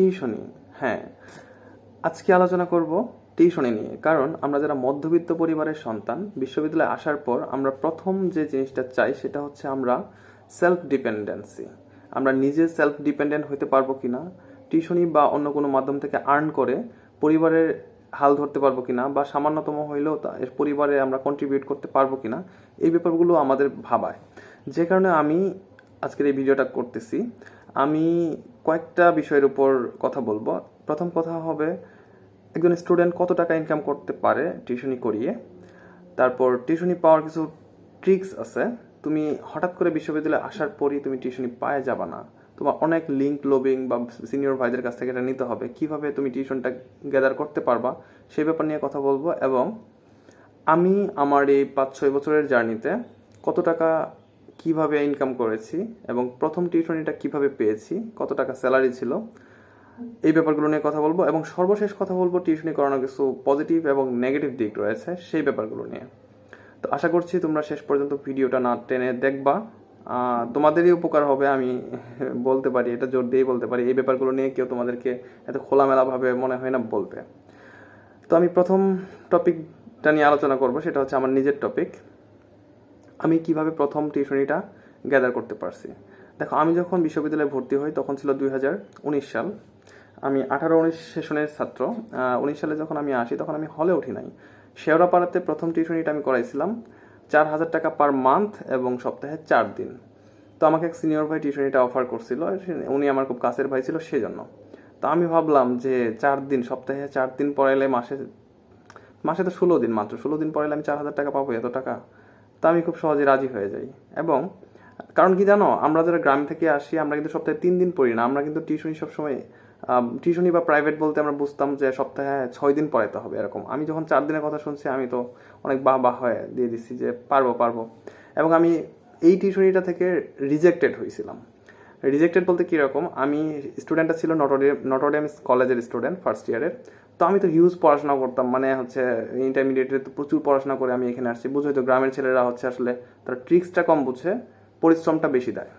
টিউশনি হ্যাঁ। আজকে আলোচনা করব টিউশনি নিয়ে, কারণ আমরা যারা মধ্যবিত্ত পরিবারের সন্তান, বিশ্ববিদ্যালয়ে আসার পর আমরা প্রথম যে জিনিসটা চাই সেটা হচ্ছে আমরা সেলফ ডিপেন্ডেন্সি আমরা নিজে সেলফ ডিপেন্ডেন্ট হতে পারব কিনা, টিউশনি বা অন্য কোনো মাধ্যম থেকে আর্ন করে পরিবারের হাল ধরতে পারব কিনা বা সামান্যতম হইলেও তা, এর পরিবারে আমরা কন্ট্রিবিউট করতে পারব কিনা, এই ব্যাপারগুলো আমাদের ভাবায়। যে কারণে আমি আজকের এই ভিডিওটা করতেছি। আমি কয়েকটা বিষয়ের উপর কথা বলব। প্রথম কথা হবে, একজন স্টুডেন্ট কত টাকা ইনকাম করতে পারে টিউশনি করিয়ে? তারপর টিউশনি পাওয়ার কিছু ট্রিক্স আছে। তুমি হঠাৎ করে বিশ্ববিদ্যালয়ে আসার পরই তুমি টিউশনি পায়ে যাবা না। তোমার অনেক লিঙ্ক লোবিং বা সিনিয়র ভাইদের কাছ থেকে এটা নিতে হবে। কীভাবে তুমি টিউশনটা গ্যাদার করতে পারবা সেই ব্যাপার নিয়ে কথা বলব। এবং আমি আমার এই পাঁচ ছয় বছরের জার্নিতে কত টাকা কীভাবে ইনকাম করেছি এবং প্রথম টিউশনিটা কীভাবে পেয়েছি, কত টাকা স্যালারি ছিল, এই ব্যাপারগুলো নিয়ে কথা বলব এবং সর্বশেষ কথা বলব টিউশনি করানোর কিছু পজিটিভ এবং নেগেটিভ দিক রয়েছে সেই ব্যাপারগুলো নিয়ে। তো আশা করছি তোমরা শেষ পর্যন্ত ভিডিওটা না টেনে দেখবা। তোমাদেরই উপকার হবে, আমি বলতে পারি, এটা জোর দিয়েই বলতে পারি, এই ব্যাপারগুলো নিয়ে কেউ তোমাদেরকে এত খোলামেলাভাবে মনে হয় না বলতে। তো আমি প্রথম টপিকটা নিয়ে আলোচনা করব, সেটা হচ্ছে আমার নিজের টপিক আমি কীভাবে প্রথম টিউশনিটা গ্যাদার করতে পারছি? দেখো, আমি যখন বিশ্ববিদ্যালয়ে ভর্তি হই তখন ছিল দুই হাজার উনিশ সাল। আমি আঠারো উনিশ সেশনের ছাত্র। উনিশ সালে যখন আমি আসি তখন আমি হলে উঠি নাই। শেওড়াপাড়াতে প্রথম টিউশনিটা আমি করাইছিলাম। চার হাজার টাকা পার মান্থ এবং সপ্তাহে চার দিন। তো আমাকে এক সিনিয়র ভাই টিউশনিটা অফার করছিল। উনি আমার খুব কাছের ভাই ছিল সেজন্য। তো আমি ভাবলাম যে চার দিন, সপ্তাহে চার দিন পড়াইলে মাসে মাসে তো ষোলো দিন মাত্র। ষোলো দিন পড়াইলে আমি চার হাজার টাকা পাবো? এত টাকা? তা আমি খুব সহজে রাজি হয়ে যাই। এবং কারণ কি জানো, আমরা যারা গ্রাম থেকে আসি, আমরা কিন্তু সপ্তাহে তিন দিন পড়ি না। আমরা কিন্তু টিউশনি সবসময় টিউশনি বা প্রাইভেট বলতে আমরা বুঝতাম যে সপ্তাহে ছয় দিন পড়াইতে হবে এরকম। আমি যখন চার দিনের কথা শুনছি, আমি তো অনেক বাহ বাহ হয়ে দিয়ে দিচ্ছি যে পারব পারব। এবং আমি এই টিউশনিটা থেকে রিজেক্টেড হয়েছিলাম রিজেক্টেড বলতে কীরকম আমি স্টুডেন্টটা ছিল নটরডেম নটরডেম কলেজের স্টুডেন্ট ফার্স্ট ইয়ারের তো আমি তো হিউজ পড়াশোনা করতাম মানে হচ্ছে ইন্টারমিডিয়েটে তো প্রচুর পড়াশোনা করে আমি এখানে আসছি। বুঝোই তো গ্রামের ছেলেরা হচ্ছে আসলে তারা ট্রিক্সটা কম বুঝে, পরিশ্রমটা বেশি দেয়।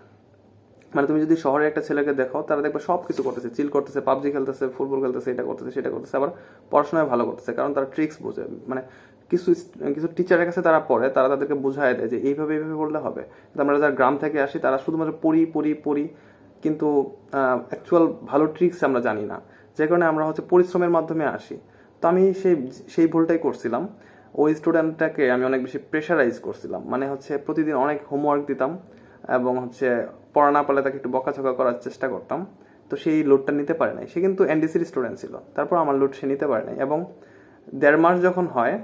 মানে তুমি যদি শহরে একটা ছেলেকে দেখো, তারা দেখবে সব কিছু করতেছে চিল করতেছে, পাবজি খেলতেছে ফুটবল খেলতেছে, এটা করতেছে, সেটা করতেছে, আবার পড়াশোনায় ভালো করতেছে, কারণ তারা ট্রিক্স বোঝে। মানে কিছু কিছু টিচারের কাছে তারা পড়ে, তারা তাদেরকে বোঝায় দেয় যে এইভাবে এইভাবে বললে হবে। কিন্তু আমরা যারা গ্রাম থেকে আসি, তারা শুধুমাত্র পড়ি পড়ি পড়ি, কিন্তু অ্যাকচুয়াল ভালো ট্রিক্স আমরা জানি না। যে কারণে আমরা হচ্ছে পরিশ্রমের মাধ্যমে আসি। তো আমি সেই সেই ভুলটাই করছিলাম। ওই স্টুডেন্টটাকে আমি অনেক বেশি প্রেশারাইজ করছিলাম। মানে হচ্ছে প্রতিদিন অনেক হোমওয়ার্ক দিতাম এবং হচ্ছে পড়া না পারলে তাকে একটু বকাঝকা করার চেষ্টা করতাম। তো সেই লোডটা নিতে পারে নাই। সে কিন্তু এনডিসির স্টুডেন্ট ছিল। তারপর আমার লোড সে নিতে পারে নাই এবং দেড় মাস যখন হয়,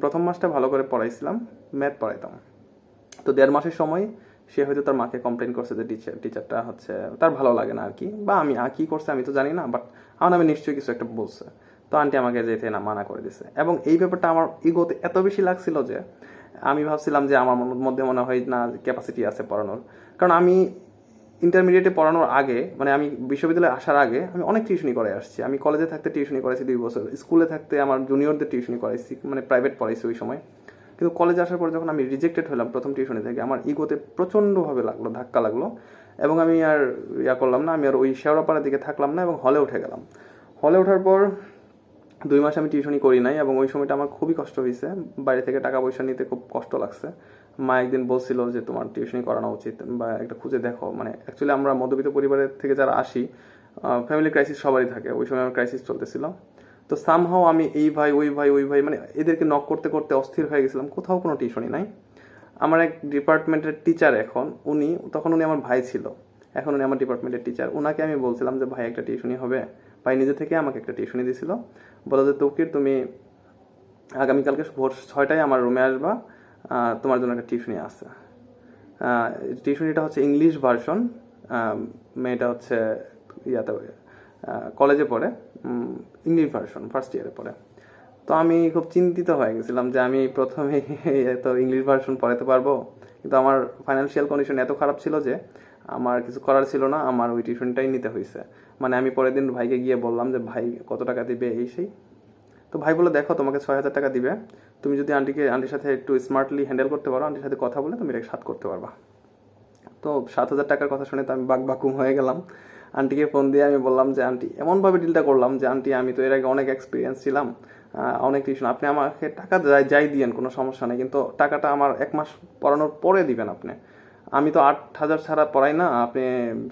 প্রথম মাসটা ভালো করে পড়াইছিলাম ম্যাথ পড়াইতাম। তো দেড় মাসের সময় সে হয়তো তার মাকে কমপ্লেন করছে যে টিচার টিচারটা হচ্ছে, তার ভালো লাগে না আর কি। বা আমি, আর কী করছে আমি তো জানি না বাট আমার নামে নিশ্চয়ই কিছু একটা বলছে। তো আন্টি আমাকে যেতে না, মানা করে দিছে। এবং এই ব্যাপারটা আমার ইগোতে এত বেশি লাগছিল যে, আমি ভাবছিলাম যে আমার মধ্যে মনে হয় না ক্যাপাসিটি আছে পড়ানোর। কারণ আমি ইন্টারমিডিয়েটে পড়ানোর আগে মানে আমি বিশ্ববিদ্যালয়ে আসার আগে, আমি অনেক টিউশনি করে আসছি। আমি কলেজে থাকতে টিউশনি করেছি দুই বছর। স্কুলে থাকতে আমার জুনিয়রদের টিউশনি করাইছি মানে প্রাইভেট পড়াইছি ওই সময়। কিন্তু কলেজে আসার পর যখন আমি রিজেক্টেড হলাম প্রথম টিউশনি থেকে, আমার ইগোতে প্রচণ্ডভাবে লাগল, ধাক্কা লাগল। এবং আমি আর ইয়া করলাম না, আমি আর ওই শেওড়াপাড়ার দিকে থাকলাম না এবং হলে উঠে গেলাম। হলে ওঠার পর দুই মাস আমি টিউশনি করি নাই এবং ওই সময়টা আমার খুবই কষ্ট হয়েছে বাইরে থেকে টাকা পয়সা নিতে খুব কষ্ট লাগছে। মা একদিন বলছিল যে, তোমার টিউশনি করানো উচিত, বা একটা খুঁজে দেখো। মানে অ্যাকচুয়ালি আমরা মধ্যবিত্ত পরিবারের থেকে যারা আসি ফ্যামিলি ক্রাইসিস সবারই থাকে। ওই সময় আমার ক্রাইসিস চলতেছিল। তো সামহাও আমি এই ভাই, ওই ভাই ওই ভাই মানে এদেরকে নক করতে করতে অস্থির হয়ে গেছিলাম। কোথাও কোনো টিউশনি নাই। আমার এক ডিপার্টমেন্টের টিচার এখন, উনি, তখন উনি আমার ভাই ছিল। এখন উনি আমার ডিপার্টমেন্টের টিচার ওনাকে আমি বলছিলাম যে, ভাই, একটা টিউশনি হবে। ভাই নিজে থেকে আমাকে একটা টিউশনি দিছিল। বলো যে, তৌকির, তুমি আগামীকালকে ভোর ছয়টায় আমার রুমে আসবা। তোমার জন্য একটা টিউশনি আছে। টিউশনিটা হচ্ছে ইংলিশ ভার্সন মেয়েটা হচ্ছে ইয়াতে কলেজে পড়ে। ইংলিশ ভার্সন ফার্স্ট ইয়ারে পড়ে। তো আমি খুব চিন্তিত হয়ে গেছিলাম যে আমি প্রথমে এত ইংলিশ ভার্সন পড়াতে পারব। কিন্তু আমার ফাইন্যান্সিয়াল কন্ডিশন এত খারাপ ছিল যে আমার কিছু করার ছিল না, আমার ওই টিউশনটাই নিতে হয়েছে। মানে আমি পরের দিন ভাইকে গিয়ে বললাম যে, ভাই, কত টাকা দিবে এই সেই? তো ভাই বলে দেখো, তোমাকে ছয় হাজার টাকা দিবে। তুমি যদি আন্টিকে আন্টির সাথে একটু স্মার্টলি হ্যান্ডেল করতে পারো আন্টির সাথে কথা বলে তুমি এটা সাত করতে পারবা। তো সাত হাজার টাকার কথা শুনে তো আমি বাক বাকুম হয়ে গেলাম। আন্টিকে ফোন দিয়ে আমি বললাম যে আন্টি এমনভাবে ডিলটা করলাম যে আন্টি আমি তো এর আগে অনেক এক্সপিরিয়েন্স ছিলাম। অনেক টিউশন। আপনি আমাকে টাকা যাই যাই দিয়েন, কোনো সমস্যা নেই, কিন্তু টাকাটা আমার এক মাস পড়ানোর পরে দিবেন আপনি। আমি তো আট হাজার ছাড়া পড়াই না, আপনি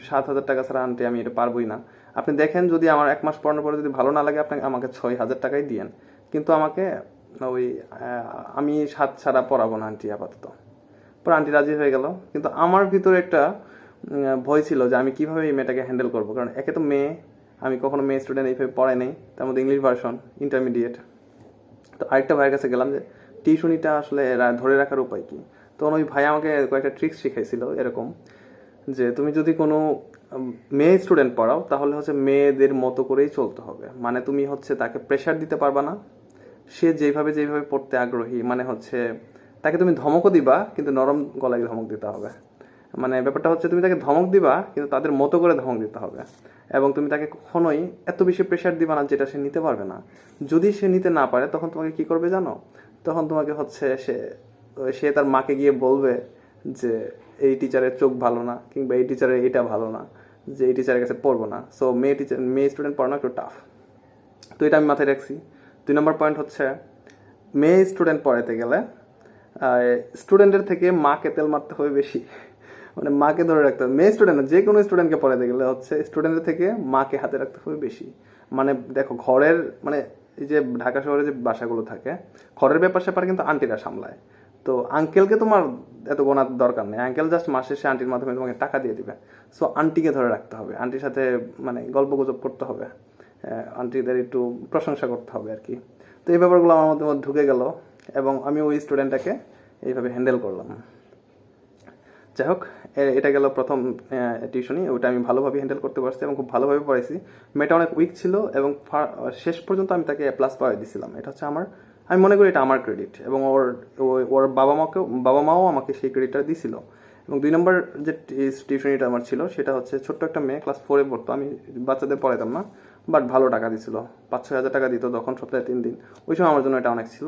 সাত হাজার টাকা ছাড়া আনতে আমি এটা পারবোই না। আপনি দেখেন, যদি আমার এক মাস পড়ানোর পরে যদি ভালো না লাগে আপনাকে আমাকে ছয় হাজার টাকাই দিয়েন। কিন্তু আমাকে ওই আমি সাত ছাড়া পড়াবো না আন্টি, আপাতত। পরে আন্টি রাজি হয়ে গেল। কিন্তু আমার ভিতরে একটা ভয় ছিল যে আমি কীভাবে এই মেয়েটাকে হ্যান্ডেল করব। কারণ একে তো মেয়ে, আমি কখনো মেয়ে স্টুডেন্ট এইভাবে পড়াই নাই। তার মধ্যে ইংলিশ ভার্সন ইন্টারমিডিয়েট তো আরেকটা ভাইয়ের কাছে গেলাম যে, টিউশনিটা আসলে ধরে রাখার উপায় কি? তখন ওই ভাই আমাকে কয়েকটা ট্রিক্স শিখাইছিল এরকম, যে তুমি যদি কোনো মেয়ে স্টুডেন্ট পড়াও, তাহলে হচ্ছে মেয়েদের মতো করেই চলতে হবে। মানে তুমি হচ্ছে তাকে প্রেশার দিতে পারবা না। সে যেভাবে যেভাবে পড়তে আগ্রহী মানে হচ্ছে তাকে তুমি ধমকও দিবা, কিন্তু নরম গলায় ধমক দিতে হবে। মানে ব্যাপারটা হচ্ছে তুমি তাকে ধমক দিবা, কিন্তু তাদের মতো করে ধমক দিতে হবে। এবং তুমি তাকে কখনোই এত বেশি প্রেশার দিবা না যেটা সে নিতে পারবে না। যদি সে নিতে না পারে, তখন তোমাকে কি করবে জানো? তখন তোমাকে হচ্ছে সে সে তার মাকে গিয়ে বলবে যে, এই টিচারের চোখ ভালো না, কিংবা, এই টিচারের এটা ভালো না, যে, এই টিচারের কাছে পড়ব না। সো মেয়ে টিচার মেয়ে স্টুডেন্ট পড়ানো একটু টাফ তো এটা আমি মাথায় রাখছি। দুই নম্বর পয়েন্ট হচ্ছে, মেয়ে স্টুডেন্ট পড়াতে গেলে স্টুডেন্টের থেকে মাকে তেল মারতে হবে বেশি। মানে মাকে ধরে রাখতে হবে। মেয়ে স্টুডেন্ট যে কোনো স্টুডেন্টকে পড়াতে গেলে হচ্ছে স্টুডেন্টের থেকে মাকে হাতে রাখতে হবে বেশি। মানে দেখো, ঘরের মানে এই যে ঢাকা শহরে যে বাসাগুলো থাকে, ঘরের ব্যাপার স্যাপার কিন্তু আন্টিরা সামলায়। তো আঙ্কেলকে তোমার এত গোনার দরকার নেই। আঙ্কেল জাস্ট মাসে সে আন্টির মাধ্যমে তোমাকে টাকা দিয়ে দিবে। সো আন্টিকে ধরে রাখতে হবে। আন্টির সাথে মানে গল্প গুজব করতে হবে। আন্টিদের একটু প্রশংসা করতে হবে আর কি। তো এই ব্যাপারগুলো আমার মধ্যে ঢুকে গেল এবং আমি ওই স্টুডেন্টটাকে এইভাবে হ্যান্ডেল করলাম। যাই হোক এটা গেল প্রথম টিউশনি ওটা আমি ভালোভাবে হ্যান্ডেল করতে পারছি এবং খুব ভালোভাবে পড়াইছি। মেয়েটা অনেক উইক ছিল এবং শেষ পর্যন্ত আমি তাকে প্লাস পাওয়াই দিয়েছিলাম এটা হচ্ছে আমার, আমি মনে করি এটা আমার ক্রেডিট এবং ওর ওর বাবা মাকেও, বাবা মাও আমাকে সেই ক্রেডিটটা দিছিল। এবং দুই নম্বর যে টিউশনিটা আমার ছিল, সেটা হচ্ছে ছোট্ট একটা মেয়ে ক্লাস ফোরে পড়তো। আমি বাচ্চাদের পড়াইতাম না বাট ভালো টাকা দিছিল। পাঁচ, ছয় হাজার টাকা দিত তখন, সপ্তাহে তিন দিন। ওই সময় আমার জন্য এটা অনেক ছিল।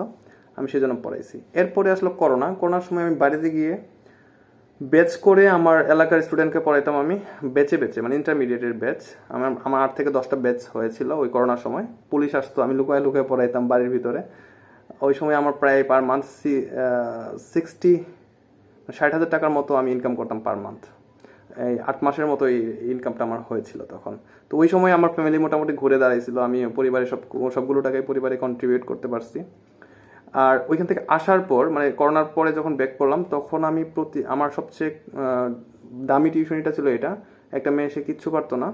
আমি সেই জন্য পড়াইছি। এরপরে আসলো করোনা। করোনার সময় আমি বাড়িতে গিয়ে ব্যাচ করে আমার এলাকার স্টুডেন্টকে পড়াইতাম আমি বেচে বেচে মানে ইন্টারমিডিয়েটের ব্যাচ আমার আমার আট থেকে দশটা ব্যাচ হয়েছিল ওই করোনার সময়। পুলিশ আসতো, আমি লুকায় লুকায় পড়াইতাম বাড়ির ভিতরে। ওই সময় আমার প্রায় পার মান্থ সিক্সটি ষাট হাজার টাকার মতো আমি ইনকাম করতাম পার মান্থ এই আট মাসের মতো এই ইনকামটা আমার হয়েছিল তখন। তো ওই সময় আমার ফ্যামিলি মোটামুটি ঘুরে দাঁড়াইছিল, আমি পরিবারে সব সবগুলো টাকাই পরিবারে কন্ট্রিবিউট করতে পারছি। আর ওইখান থেকে আসার পর মানে করোনার পরে যখন ব্যাক করলাম, তখন আমি প্রতি, আমার সবচেয়ে দামি টিউশনিটা ছিল এটা। একটা মেয়ে, সে কিচ্ছু পারতো না।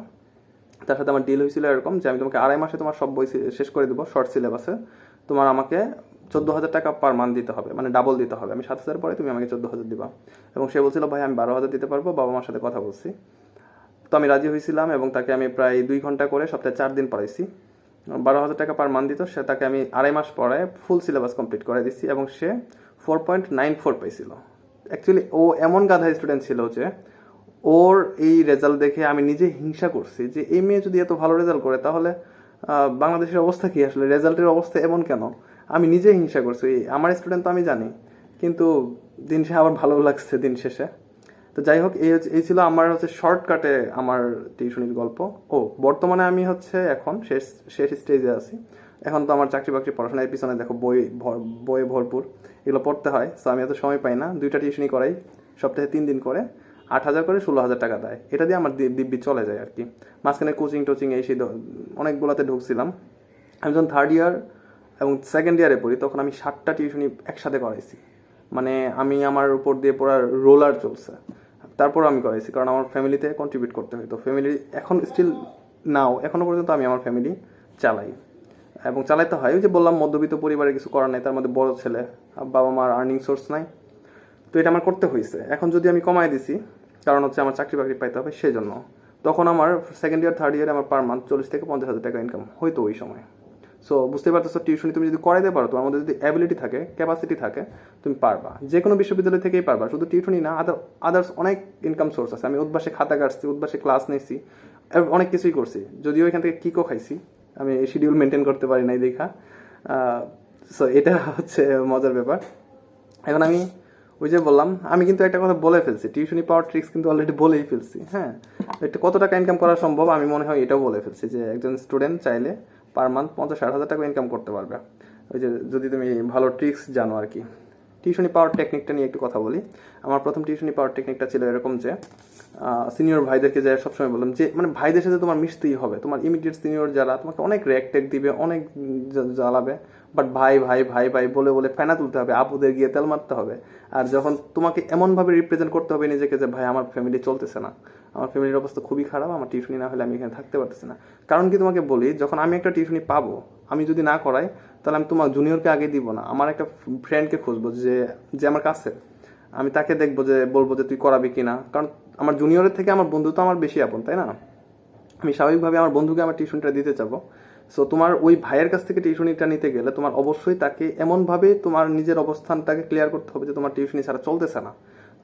তার সাথে আমার ডিল হয়েছিল এরকম যে, আমি তোমাকে আড়াই মাসে তোমার সব বই শেষ করে দেবো শর্ট সিলেবাসে তোমার আমাকে চোদ্দ হাজার টাকা পার মান্থ দিতে হবে মানে ডাবল দিতে হবে। আমি সাত হাজার পরে তুমি আমাকে চোদ্দ হাজার দিবা। এবং সে বলছিল, ভাই, আমি বারো হাজার দিতে পারব, বাবা মার সাথে কথা বলছি। তো আমি রাজি হয়েছিলাম এবং তাকে আমি প্রায় দুই ঘণ্টা করে সপ্তাহে চার দিন পড়াইছি। বারো হাজার টাকা পার মান্থ দিত। সে তাকে আমি আড়াই মাস পরে ফুল সিলেবাস কমপ্লিট করে দিচ্ছি এবং সে ফোর পয়েন্ট নাইন ফোর পেয়েছিল অ্যাকচুয়ালি ও এমন গাধা স্টুডেন্ট ছিল যে ওর এই রেজাল্ট দেখে আমি নিজে হিংসা করছি যে এই মেয়ে যদি এত ভালো রেজাল্ট করে, তাহলে বাংলাদেশের অবস্থা কি আসলে? রেজাল্টের অবস্থা এমন কেন? আমি নিজে হিংসা করছি। আমার স্টুডেন্ট তো আমি জানি, কিন্তু দিন শেষে আবার ভালো লাগছে দিন শেষে। তো যাই হোক, এই হচ্ছে- এই ছিল আমার হচ্ছে শর্টকাটে আমার টিউশনির গল্প। ও, বর্তমানে আমি হচ্ছে এখন শেষ শেষ স্টেজে আছি। এখন তো আমার চাকরি বাকরি পড়াশোনার পিছনে দেখো বই বইয়ে ভরপুর। এগুলো পড়তে হয় সো আমি এত সময় পাই না। দুইটা টিউশনি করাই, সপ্তাহে তিন দিন করে। আট হাজার করে ষোলো হাজার টাকা দেয়। এটা দিয়ে আমার দিব্যি চলে যায় আর কি। মাঝখানে কোচিং টোচিং এই সেই অনেকগুলোতে ঢুকছিলাম। আমি যখন থার্ড ইয়ার এবং সেকেন্ড ইয়ারে পড়ি, তখন আমি সাতটা টিউশনি একসাথে করাইছি। মানে আমি আমার উপর দিয়ে পড়ার রোলার চলছে। তারপর আমি করাইছি, কারণ আমার ফ্যামিলিতে কন্ট্রিবিউট করতে হয়। তো ফ্যামিলি এখন স্টিল নাও এখনও পর্যন্ত আমি আমার ফ্যামিলি চালাই। এবং চালাইতে হয়, ওই যে বললাম, মধ্যবিত্ত পরিবারে কিছু করার নাই, তার মধ্যে বড় ছেলে বাবা মার আর্নিং সোর্স নাই। তো এটা আমার করতে হয়েছে এখন যদি আমি কমাই দিছি, কারণ হচ্ছে আমার চাকরি বাকরি পাইতে হবে সেই জন্য তখন আমার সেকেন্ড ইয়ার থার্ড ইয়ারে আমার পার মান্থ চল্লিশ থেকে পঞ্চাশ হাজার টাকা ইনকাম হয়তো ওই সময়। সো বুঝতে পারতেছো টিউশনি তুমি যদি করাইতে পারো, তোমার মধ্যে যদি অ্যাবিলিটি থাকে ক্যাপাসিটি থাকে, তুমি পারবা। যে কোনো বিশ্ববিদ্যালয় থেকেই পারবা, শুধু টিউশনি না আদার আদার্স অনেক ইনকাম সোর্স আছে। আমি উদ্বাসে খাতা কাটছি, উদ্বাসে ক্লাস নিয়েছি অনেক কিছুই করছি। যদিও এখান থেকে কিকও খাইছি, আমি শিডিউল মেনটেন করতে পারি নাই দেখা। সো এটা হচ্ছে মজার ব্যাপার। এখন আমি ওই যে বললাম, আমি কিন্তু একটা কথা বলে ফেলছি টিউশনি পাওয়ার ট্রিক্স কিন্তু অলরেডি বলেই ফেলছি হ্যাঁ? একটু কত টাকা ইনকাম করা সম্ভব? আমি মনে হয় এটাও বলে ফেলছি যে, একজন স্টুডেন্ট চাইলে পার মান্থ পঞ্চাশ ষাট হাজার টাকা ইনকাম করতে পারবে। ওই যে যদি তুমি ভালো ট্রিক্স জানো আর কি। টিউশনি পাওয়ার টেকনিকটা নিয়ে একটু কথা বলি। আমার প্রথম টিউশনি পাওয়ার টেকনিকটা ছিল এরকম যে সিনিয়র ভাইদেরকে যারা সবসময় বললাম যে মানে ভাইদের সাথে তোমার মিশতেই হবে। তোমার ইমিডিয়েট সিনিয়র যারা, তোমাকে অনেক র্যাক ট্যাক দিবে, অনেক জ্বালাবে। বাট ভাই ভাই ভাই ভাই বলে বলে ফেনা তুলতে হবে, আপুদের গিয়ে তেল মারতে হবে। আর যখন তোমাকে এমনভাবে রিপ্রেজেন্ট করতে হবে নিজেকে যে, ভাই, আমার ফ্যামিলি চলতেছে না। আমার ফ্যামিলির অবস্থা খুবই খারাপ, আমার টিউশনি না হলে আমি এখানে থাকতে পারতেছি না। কারণ কি তোমাকে বলি, যখন আমি একটা টিউশনি পাবো, আমি যদি না করাই, তাহলে আমি তোমার জুনিয়রকে আগে দিব না। আমার একটা ফ্রেন্ডকে খুঁজবো যে যে আমার কাছে আমি তাকে দেখব যে, বলব যে, তুই করাবি কিনা? কারণ আমার জুনিয়রের থেকে আমার বন্ধু তো আমার বেশি আপন, তাই না? আমি স্বাভাবিকভাবে আমার বন্ধুকে আমার টিউশনটা দিতে চাবো সো তোমার ওই ভাইয়ের কাছ থেকে টিউশনিটা নিতে গেলে তোমার অবশ্যই তাকে এমনভাবে তোমার নিজের অবস্থানটাকে ক্লিয়ার করতে হবে যে তোমার টিউশনি ছাড়া চলতেছে না।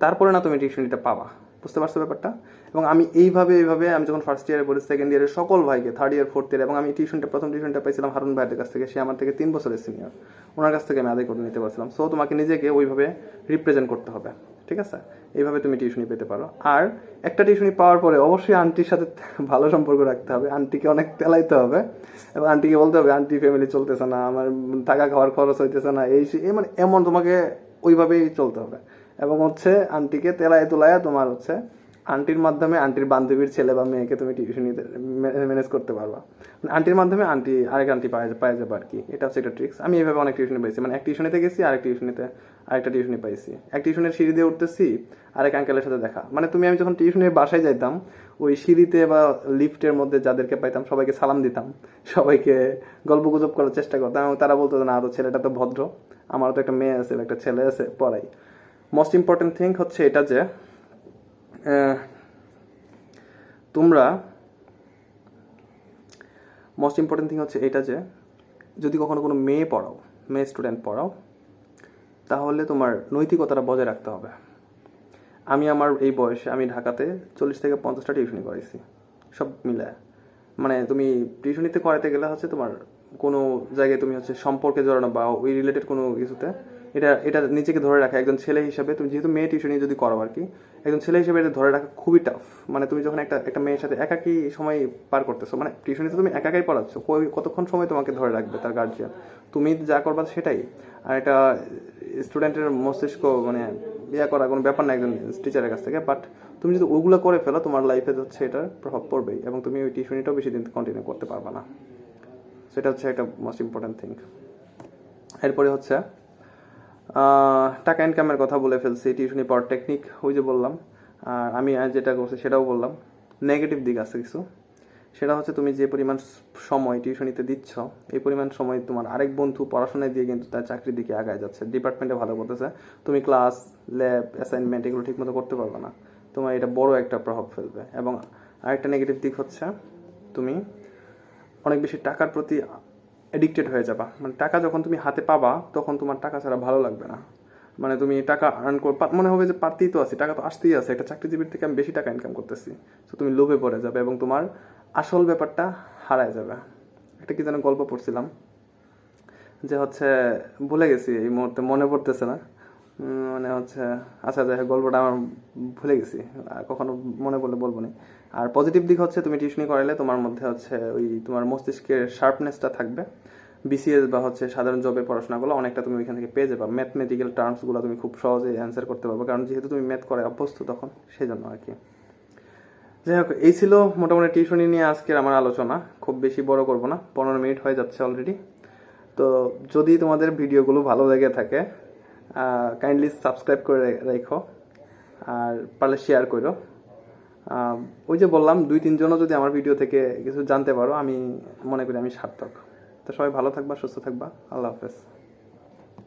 তারপরে না তুমি টিউশনিটা পাবা। বুঝতে পারছ ব্যাপারটা? এবং আমি এইভাবে এইভাবে আমি যখন ফার্স্ট ইয়ারে পড়ি সেকেন্ড ইয়ারে সকল ভাইকে থার্ড ইয়ার ফোর্থ ইয়ার এবং আমি টিউশনটা, প্রথম টিউশনটা পাইছিলাম হারুন ভাইয়ের কাছ থেকে। সে আমার থেকে তিন বছরের সিনিয়র ওনার কাছ থেকে আমি আদায় করে নিতে পারছিলাম। সো তোমাকে নিজেকে ওইভাবে রিপ্রেজেন্ট করতে হবে। ঠিক আছে? এইভাবে তুমি টিউশনি পেতে পারো। আর একটা টিউশনি পাওয়ার পরে অবশ্যই আন্টির সাথে ভালো সম্পর্ক রাখতে হবে। আন্টিকে অনেক তেলাইতে হবে। এবং আন্টিকে বলতে হবে আন্টি ফ্যামিলি চলতেছে না। আমার টাকা খাওয়ার খরচ হইতেছে না। এই মানে এমন তোমাকে ওইভাবেই চলতে হবে। এবং হচ্ছে আন্টিকে তেলায় তোলায় তোমার হচ্ছে আন্টির মাধ্যমে আন্টির বান্ধবীর ছেলে বা মেয়েকে তুমি টিউশনিতে ম্যানেজ করতে পারবা। মানে আন্টির মাধ্যমে আন্টি, আরেক আন্টি পাওয়া পাওয়া যাবে আর কি। এটা হচ্ছে একটা ট্রিক্স আমি এইভাবে অনেক টিউশনি পাইছি। মানে এক টিউশনিতে গেছি, আরেক টিউশনিতে আরেকটা টিউশনি পাইছি। এক টিউশনের সিঁড়ি দিয়ে উঠতেছি, আরেক আঙ্কেলের সাথে দেখা। মানে তুমি, আমি যখন টিউশনের বাসায় যাইতাম, ওই সিঁড়িতে বা লিফটের মধ্যে যাদেরকে পাইতাম, সবাইকে সালাম দিতাম। সবাইকে গল্প গুজব করার চেষ্টা করতাম এবং তারা বলতো না তো ছেলেটা তো ভদ্র। আমারও তো একটা মেয়ে আছে একটা ছেলে আছে, পড়াই। মোস্ট ইম্পর্টেন্ট থিং হচ্ছে এটা যে তোমরা মোস্ট ইম্পর্টেন্ট থিং হচ্ছে এটা যে, যদি কখনো কোনো মেয়ে পড়াও, মেয়ে স্টুডেন্ট পড়াও, তাহলে তোমার নৈতিকতাটা বজায় রাখতে হবে। আমি আমার এই বয়সে, আমি ঢাকাতে চল্লিশ থেকে পঞ্চাশটা টিউশনি করাইছি, সব মিলে মানে তুমি টিউশনিতে করাতে গেলে হচ্ছে তোমার কোনো জায়গায় তুমি হচ্ছে সম্পর্কে জড়ানো বা ওই রিলেটেড কোনো কিছুতে এটা এটা নিজেকে ধরে রাখা, একজন ছেলে হিসাবে তুমি যেহেতু মেয়ে টিউশনি যদি করো আর কি, একজন ছেলে হিসেবে এটা ধরে রাখা খুবই টাফ মানে তুমি যখন একটা একটা মেয়ের সাথে একাকি সময় পার করতেছো মানে টিউশনিতে তুমি একাকাই পড়াচ্ছ কতক্ষণ সময় তোমাকে ধরে রাখবে তার গার্জিয়ান তুমি যা করবা সেটাই। আর এটা স্টুডেন্টের মস্তিষ্ক মানে ইয়া করা কোনো ব্যাপার না একজন টিচারের কাছ থেকে বাট তুমি যদি ওগুলো করে ফেলো, তোমার লাইফে হচ্ছে এটার প্রভাব পড়বেই, এবং তুমি ওই টিউশনিটাও বেশি দিন কন্টিনিউ করতে পারবে না। সেটা হচ্ছে একটা মোস্ট ইম্পর্টেন্ট থিং এরপরে হচ্ছে টাকা ইনকামের কথা বলে ফেলছি টিউশনি পাওয়ার টেকনিক ওই যে বললাম, আর আমি যেটা করছি সেটাও বললাম। নেগেটিভ দিক আছে কিছু। সেটা হচ্ছে তুমি যে পরিমাণ সময় টিউশনিতে দিচ্ছ, এই পরিমাণ সময় তোমার আরেক বন্ধু পড়াশোনায় দিয়ে কিন্তু তার চাকরির দিকে আগায় যাচ্ছে। ডিপার্টমেন্টে ভালো করতেছে। তুমি ক্লাস ল্যাব অ্যাসাইনমেন্ট এগুলো ঠিকমতো করতে পারবে না। তোমার এটা বড় একটা প্রভাব ফেলবে। এবং আরেকটা নেগেটিভ দিক হচ্ছে, তুমি অনেক বেশি টাকার প্রতি এডিক্টেড হয়ে যাবা। মানে টাকা যখন তুমি হাতে পাবা, তখন তোমার টাকা ছাড়া ভালো লাগবে না। মানে তুমি টাকা আর্ন কর মনে হবে যে পারতেই তো আছে, টাকা তো আসতেই আছে। একটা চাকরিজীবীর থেকে আমি বেশি টাকা ইনকাম করতেছি। তো তুমি লোভে পড়ে যাবে এবং তোমার আসল ব্যাপারটা হারায় যাবে। একটা কি যেন গল্প পড়ছিলাম, যে হচ্ছে, ভুলে গেছি, এই মুহূর্তে মনে পড়তেছে না। মানে হচ্ছে আচ্ছা যাই হোক, গল্পটা আমার ভুলে গেছি। আর কখনো মনে পড়লে বলব না। আর পজিটিভ দিক হচ্ছে তুমি টিউশনি করাইলে তোমার মধ্যে হচ্ছে ওই তোমার মস্তিষ্কের শার্পনেসটা থাকবে। বিসিএস বা হচ্ছে সাধারণ জবে পড়াশোনাগুলো অনেকটা তুমি ওইখান থেকে পেয়ে যাবে। ম্যাথমেটিক্যাল টার্মসগুলো তুমি খুব সহজেই অ্যান্সার করতে পারবে। কারণ যেহেতু তুমি ম্যাথ করে অভ্যস্ত তখন সেই জন্য আর কি। যাই হোক এই ছিল মোটামুটি টিউশনি নিয়ে আজকের আমার আলোচনা। খুব বেশি বড় করব না পনেরো মিনিট হয়ে যাচ্ছে অলরেডি তো যদি তোমাদের ভিডিওগুলো ভালো লেগে থাকে কাইন্ডলি সাবস্ক্রাইব করে রেখো আর পারলে শেয়ার করো। ওই যে বললাম, দুই তিনজনও যদি আমার ভিডিও থেকে কিছু জানতে পারো, আমি মনে করি আমি সার্থক। তো সবাই ভালো থাকবা, সুস্থ থাকবা। আল্লাহ হাফেজ।